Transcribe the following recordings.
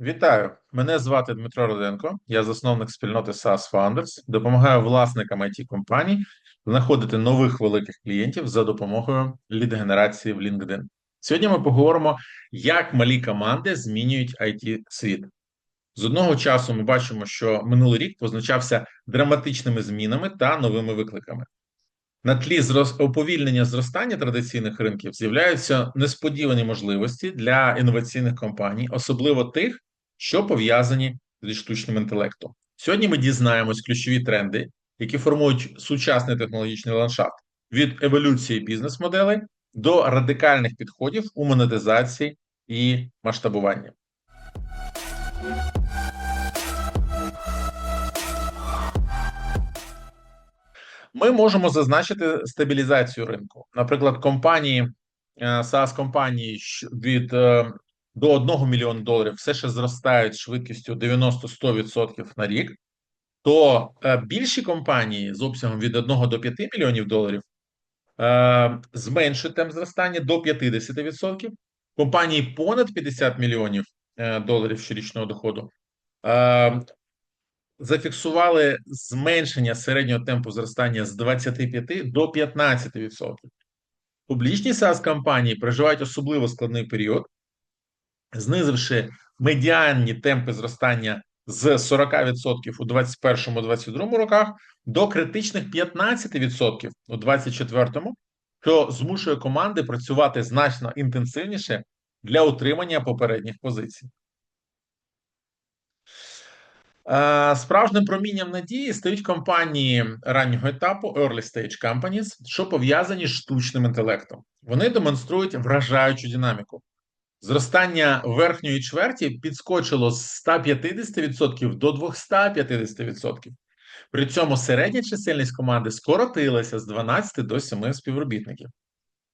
Вітаю! Мене звати Дмитро Роденко. Я засновник спільноти SaaS Founders. Допомагаю власникам it компаній знаходити нових великих клієнтів за допомогою лід-генерації в LinkedIn. Сьогодні ми поговоримо, як малі команди змінюють it світ. З одного часу ми бачимо, що минулий рік позначався драматичними змінами та новими викликами. На тлі уповільнення зростання традиційних ринків з'являються несподівані можливості для інноваційних компаній, особливо тих, що пов'язані зі штучним інтелектом. Сьогодні ми дізнаємось ключові тренди, які формують сучасний технологічний ландшафт від еволюції бізнес-моделей до радикальних підходів у монетизації і масштабуванні. Ми можемо зазначити стабілізацію ринку. Наприклад, компанії SaaS компанії від е, до 1 мільйона доларів все ще зростають швидкістю 90-100% на рік. То е, більші компанії з обсягом від 1 до 5 мільйонів доларів е, зменшують темп зростання до 50%. Компанії понад 50 мільйонів доларів щорічного доходу зафіксували зменшення середнього темпу зростання з 25 до 15%. Публічні SaaS компанії проживають особливо складний період, знизивши медіанні темпи зростання з 40% у 2021-2022 роках до критичних 15% у 2024, що змушує команди працювати значно інтенсивніше для утримання попередніх позицій. Е, справжнім промінням надії стають компанії раннього етапу Early Stage Companies, що пов'язані з штучним інтелектом. Вони демонструють вражаючу динаміку. Зростання верхньої чверті підскочило з 150% до 250%. При цьому середня чисельність команди скоротилася з 12 до 7 співробітників.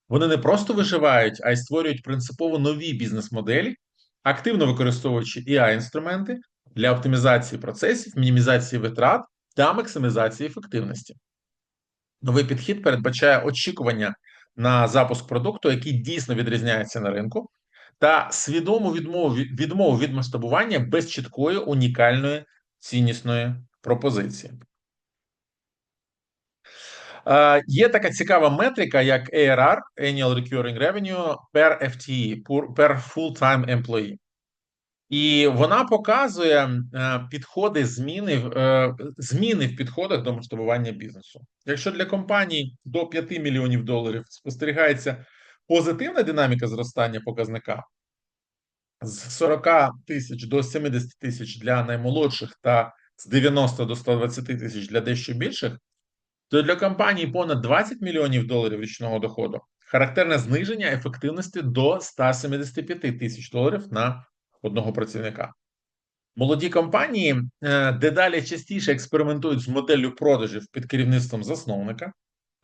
Вони не просто виживають, а й створюють принципово нові бізнес-моделі, активно використовуючи ai інструменти для оптимізації процесів, мінімізації витрат та максимізації ефективності. Новий підхід передбачає очікування на запуск продукту, який дійсно відрізняється на ринку, та свідому відмову відмову від масштабування без чіткої унікальної ціннісної пропозиції. Е, Є така цікава метрика, як ARR, Annual Recurring Revenue per FTE, per Full-Time Employee. І вона показує е, підходи зміни е, зміни в підходах до масштабування бізнесу. Якщо для компаній до 5 мільйонів доларів спостерігається позитивна динаміка зростання показника з 40 тисяч до 70 тисяч для наймолодших та з 90 до 120 тисяч для дещо більших, то для компаній понад 20 мільйонів доларів річного доходу характерне зниження ефективності до 175 тисяч доларів на одного працівника. Молоді компанії е, дедалі частіше експериментують з моделлю продажів під керівництвом засновника,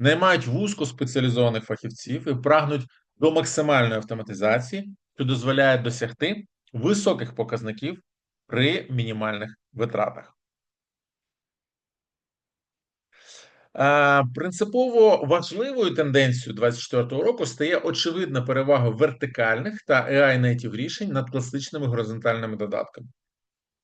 наймають вузько спеціалізованих фахівців і прагнуть до максимальної автоматизації, що дозволяє досягти високих показників при мінімальних витратах. Е, принципово важливою тенденцією 2024 року стає очевидна перевага вертикальних та ai native рішень над класичними горизонтальними додатками.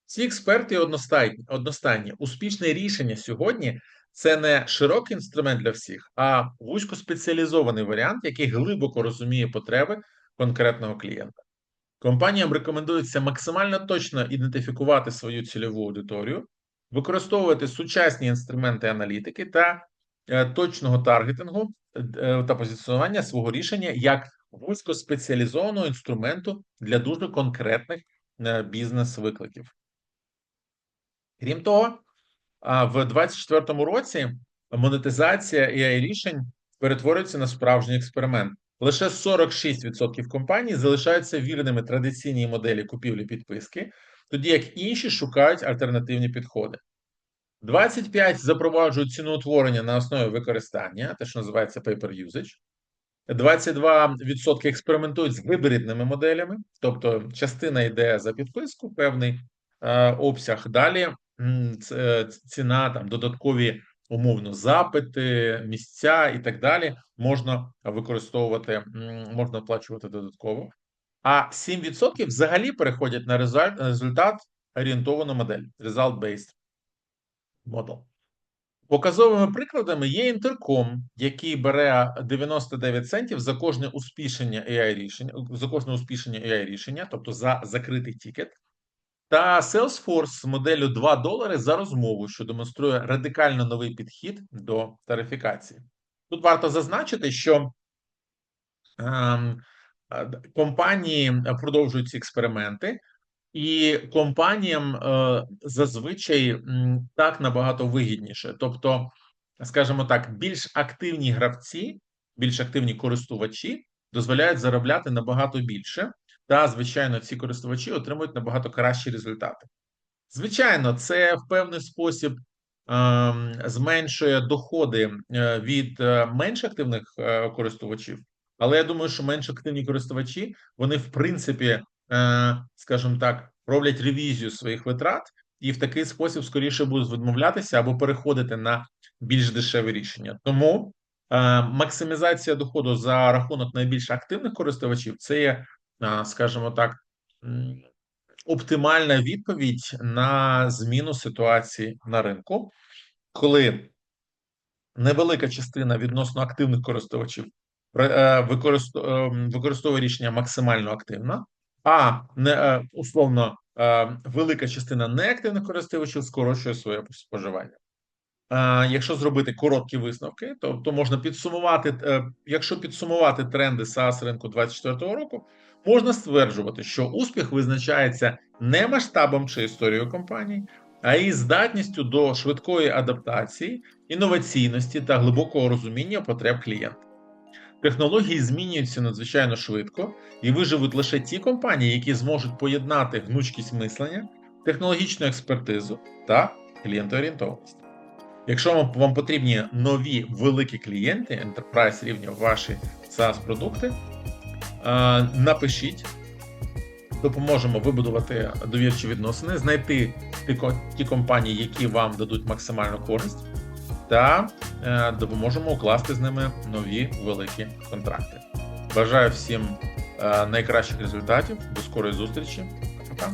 Ці експерти одностайні, одностайні. Успішне рішення сьогодні це не широкий інструмент для всіх, а вузькоспеціалізований варіант, який глибоко розуміє потреби конкретного клієнта. Компаніям рекомендується максимально точно ідентифікувати свою цільову аудиторію, використовувати сучасні інструменти аналітики та е, точного таргетингу е, та позиціонування свого рішення як вузькоспеціалізованого інструменту для дуже конкретних е, бізнес-викликів. Крім того, в 2024 році монетизація ai рішень перетворюється на справжній експеримент. Лише 46% компаній залишаються вірними традиційній моделі купівлі підписки, тоді як інші шукають альтернативні підходи. 25 запроваджують ціноутворення на основі використання, те, що називається paper usage. 22% експериментують з гибридними моделями, тобто частина йде за підписку, певний е, обсяг. Далі ціна, там додаткові умовно запити, місця і так далі можна використовувати, можна оплачувати додатково. а 7% взагалі переходять на результ- результат орієнтовану модель result-based model. Показовими прикладами є інтерком, який бере 99 центів за кожне успішення AI рішення, за кожне успішення AI рішення, тобто за закритий тікет, та Salesforce з моделлю 2 долари за розмову, що демонструє радикально новий підхід до тарифікації. Тут варто зазначити, що е, компанії продовжують ці експерименти, і компаніям е, зазвичай так набагато вигідніше. Тобто, скажімо так, більш активні гравці, більш активні користувачі дозволяють заробляти набагато більше, та звичайно, ці користувачі отримують набагато кращі результати. Звичайно, це в певний спосіб ем, зменшує доходи е, від е, менш активних е, користувачів, але я думаю, що менш активні користувачі вони в принципі, е, скажімо так, роблять ревізію своїх витрат і в такий спосіб скоріше будуть відмовлятися або переходити на більш дешеві рішення. Тому е, максимізація доходу за рахунок найбільш активних користувачів це є, е, скажімо так. оптимальна відповідь на зміну ситуації на ринку, коли невелика частина відносно активних користувачів е, використо- е, використовує рішення максимально активно, а не е, условно е, велика частина неактивних користувачів скорочує своє споживання. Якщо зробити короткі висновки, то, то можна підсумувати, якщо підсумувати тренди SaaS ринку 2024 року, можна стверджувати, що успіх визначається не масштабом чи історією компанії, а її здатністю до швидкої адаптації, інноваційності та глибокого розуміння потреб клієнта. Технології змінюються надзвичайно швидко, і виживуть лише ті компанії, які зможуть поєднати гнучкість мислення, технологічну експертизу та клієнтоорієнтованість. Якщо вам, потрібні нові великі клієнти, enterprise рівня ваші SaaS продукти, е, напишіть, допоможемо вибудувати довірчі відносини, знайти ті, ті компанії, які вам дадуть максимальну користь, та е, допоможемо укласти з ними нові великі контракти. Бажаю всім е, найкращих результатів. До скорої зустрічі. Пока.